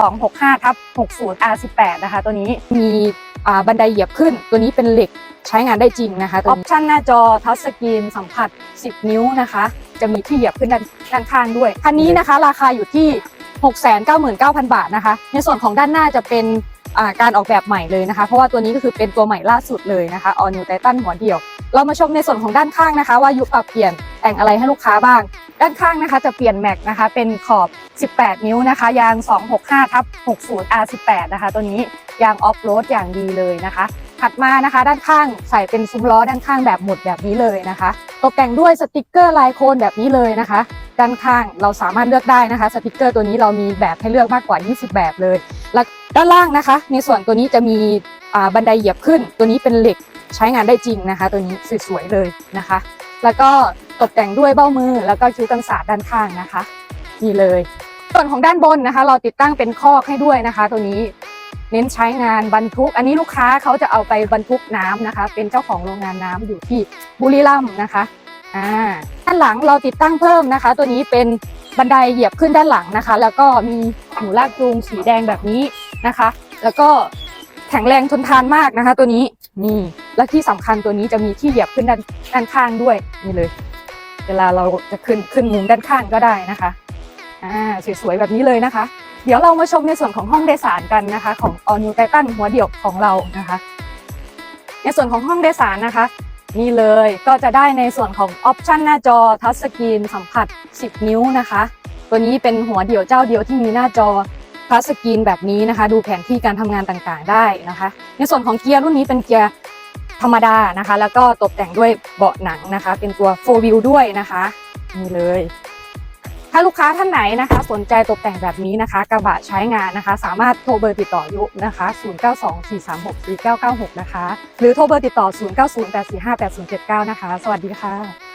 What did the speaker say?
265ทับ60 R18 นะคะ ตัวนี้มีบันไดเหยียบขึ้น ตัวนี้เป็นเหล็กใช้งานได้จริงนะคะออปชั่นหน้าจอทัชสกรีนสัมผัส 10 นิ้วนะคะ จะมีที่เหยียบขึ้นด้านด้านข้างด้วย คันนี้นะคะ ราคาอยู่ที่ 699,000 บาทนะคะ ในส่วนของด้านหน้าจะเป็นการออกแบบใหม่เลยนะคะ เพราะว่าตัวนี้ก็คือเป็นตัวใหม่ล่าสุดเลยนะคะ All New Titan หัวเดียว เรามาชมในส่วนของด้านข้างนะคะ ว่ายุคปรับเปลี่ยนแต่งอะไรให้ลูกค้าบ้าง ด้านข้างนะคะจะเปลี่ยนแม็กนะคะ เป็นขอบ 18 นิ้วนะคะ ยาง 265ทับ60 R18 นะคะ ตัวนี้ยางออฟโรดอย่างดีเลยนะคะ ถัดมานะคะ ด้านข้างใส่เป็นซุ้มล้อด้านข้างแบบหมุดแบบนี้เลยนะคะ ตกแต่งด้วยสติกเกอร์ลายโคนแบบนี้เลยนะคะ ด้านข้างเราสามารถเลือกได้นะคะ สติกเกอร์ตัวนี้เรามีแบบให้เลือกมากกว่า 20 แบบเลย แล้วด้านล่างนะคะ ในส่วนตัวนี้จะมีบันไดเหยียบขึ้น ตัวนี้เป็นเหล็กใช้งานได้จริงนะคะ ตัวนี้สวยๆเลยนะคะ แล้วก็ ตกแต่งด้วยเบ้ามือ แล้วก็คิ้วกันศาสตร์ด้านข้างนะคะนี่เลย ส่วนของด้านบนนะคะ เราติดตั้งเป็นคอกให้ด้วยนะคะ ตัวนี้เน้นใช้งานบรรทุก อันนี้ลูกค้าเขาจะเอาไปบรรทุกน้ำนะคะ เป็นเจ้าของโรงงานน้ำอยู่ที่บุรีรัมย์นะคะอ่าด้านหลังเราติดตั้งเพิ่มนะคะ ตัวนี้เป็นบันไดเหยียบขึ้นด้านหลังนะคะ แล้วก็มีหมูลากจูงสีแดงแบบนี้นะคะ แล้วก็แข็งแรงทนทานมากนะคะ ตัวนี้นี่และที่สำคัญตัวนี้จะมีที่เหยียบขึ้นด้านด้านข้างด้วยนี่เลย เวลาเราจะขึ้นขึ้นมุมด้านข้างก็ได้นะคะอ่าสวยๆแบบนี้เลยนะคะ เดี๋ยวเรามาชมในส่วนของห้องโดยสารกันนะคะ ของ All New Titan หัวเดี่ยวของเรานะคะ ในส่วนของห้องโดยสารนะคะนี่เลยก็จะได้ในส่วนของออปชันหน้าจอทัชสกรีนสัมผัส 10 นิ้วนะคะ ตัวนี้เป็นหัวเดี่ยวเจ้าเดียวที่มีหน้าจอทัชสกรีนแบบนี้นะคะ ดูแผนที่การทำงานต่างๆได้นะคะ ในส่วนของเกียร์รุ่นนี้เป็นเกียร์ ธรรมดานะคะ แล้วก็ตกแต่งด้วยเบาะหนังนะคะ เป็นตัว4 wheel ด้วยนะคะนี่เลย ถ้าลูกค้าท่านไหนนะคะ สนใจตกแต่งแบบนี้นะคะ กระบะใช้งานนะคะ สามารถโทรเบอร์ติดต่อยุนะคะ 0924364996 นะคะ หรือโทรเบอร์ติดต่อ 0908458079 นะคะ สวัสดีค่ะ